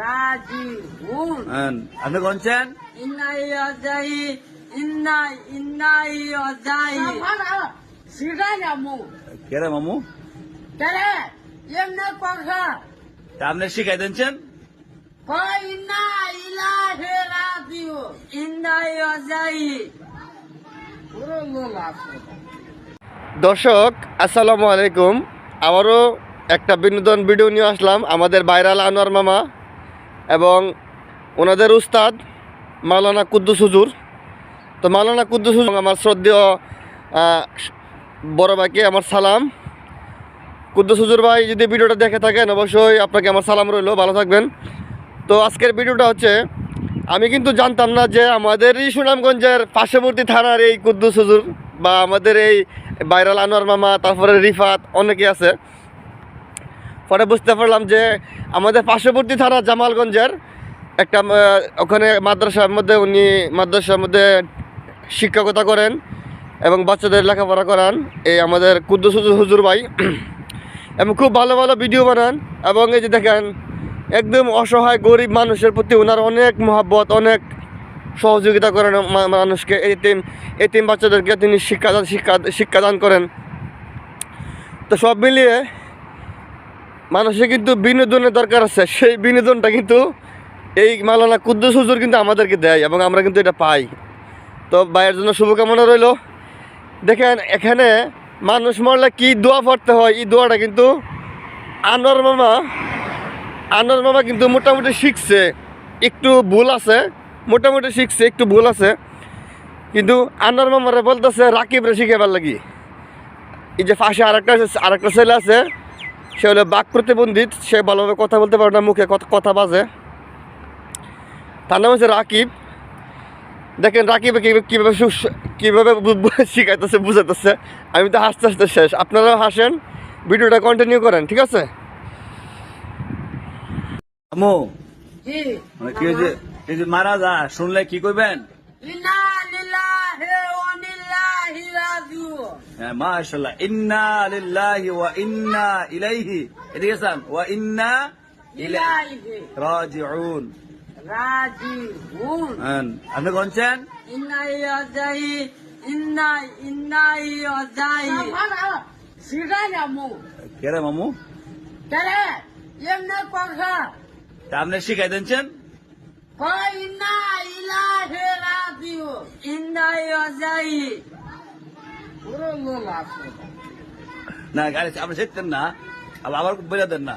রাজিউন আপনি কোনছেন ইন্নাই অজাই ইন্নাই ইন্নাই অজাই। সিরাই আমু কে মামু? কেরে এমনে কথা। তা আপনি শিখাই দিচ্ছেন কয় ইন্না ইলাহে রাজিউ। ইন্নাই অজাই। দর্শক আসসালামু আলাইকুম। আবারও একটা বিনোদন ভিডিও নিয়ে আসলাম। আমাদের বাইরাল আনোয়ার মামা। এবং ওনাদের উস্তাদ মাওলানা কুদ্দুস হুজুর। তো মাওলানা কুদ্দুস হুজুর, আমার শ্রদ্ধেয় বড় ভাইকে আমার সালাম। কুদ্দুস হুজুর ভাই যদি ভিডিওটা দেখে থাকেন, অবশ্যই আপনাকে আমার সালাম রইল। ভালো থাকবেন। তো আজকের ভিডিওটা হচ্ছে, আমি কিন্তু জানতাম না যে আমাদের এই সুনামগঞ্জের পার্শ্ববর্তী থানার এই কুদ্দুস হুজুর বা আমাদের এই বাইরাল আনোয়ার মামা, তারপরে রিফাত, অনেকে আছে। পরে বুঝতে পারলাম যে আমাদের পার্শ্ববর্তী থানা জামালগঞ্জের একটা ওখানে মাদ্রাসার মধ্যে উনি মাদ্রাসার মধ্যে শিক্ষকতা করেন এবং বাচ্চাদের লেখাপড়া করান। এই আমাদের কুদ্দুস হুজুর ভাই এবং খুব ভালো ভালো ভিডিও বানান এবং এই যে দেখেন, একদম অসহায় গরিব মানুষের প্রতি ওনার অনেক মহাব্বত, অনেক সহযোগিতা করেন মানুষকে। এতিম এতিম বাচ্চাদেরকে তিনি শিক্ষা শিক্ষা শিক্ষাদান করেন। তো সব মিলিয়ে মানুষের কিন্তু বিনোদনের দরকার আছে। সেই বিনোদনটা কিন্তু এই মালানা কুদ্দুস হুজুর কিন্তু আমাদেরকে দেয় এবং আমরা কিন্তু এটা পাই। তো ভাইয়ের জন্য শুভকামনা রইল। দেখেন, এখানে মানুষ মরলে কি দোয়া পড়তে হয়, এই দোয়াটা কিন্তু আনোয়ার মামা আনোয়ার মামা কিন্তু মোটামুটি শিখছে। একটু ভুল আছে, মোটামুটি শিখছে, একটু ভুল আছে। কিন্তু আনোয়ার মামারে বলতেছে, রাকিবরে শিখেবার লাগি। এই যে পাশে আরেকটা আরেকটা ছেলে আছে সে হলো বাক প্রতিবন্ধিত সে ভালোভাবে কথা বলতে পারে না মুখে কথা- কথা বাজে। তার নাম হচ্ছে রাকিব। দেখেন রাকিব কি- কীভাবে সু- কীভাবে শিখাইতেছে বুঝাইতেছে। আমি তো হাসতে হাসতে শেষ। আপনারাও হাসেন ভিডিওটা কন্টিনিউ করেন ঠিক আছে? মামু মানে কি এই যে মারা যা শুনলে কি করবেন ইন্না হ্যাঁ মাশাল্লাহ ইন্না লিল্লাহি ওয়া ইন্না ইলাইহি। এদিকে আসান। ওয়া ইন্না ইলাইহি। রাজিউন। রাজিউন। হ্যাঁ, আপনি কোনছেন ইন্নাই অজাই ইন্নাই ইন্নাই অজাই। সিরাই আমু কে রে মামু? কেরে এমনে কথা। আপনি শিখাই দিচ্ছেন কয় ইন্না ইলাহে রাজিউ ইন্নাই অজাই। পুরো লোলা না গাড়ি আপনি শিখতেন না আবার বলে না।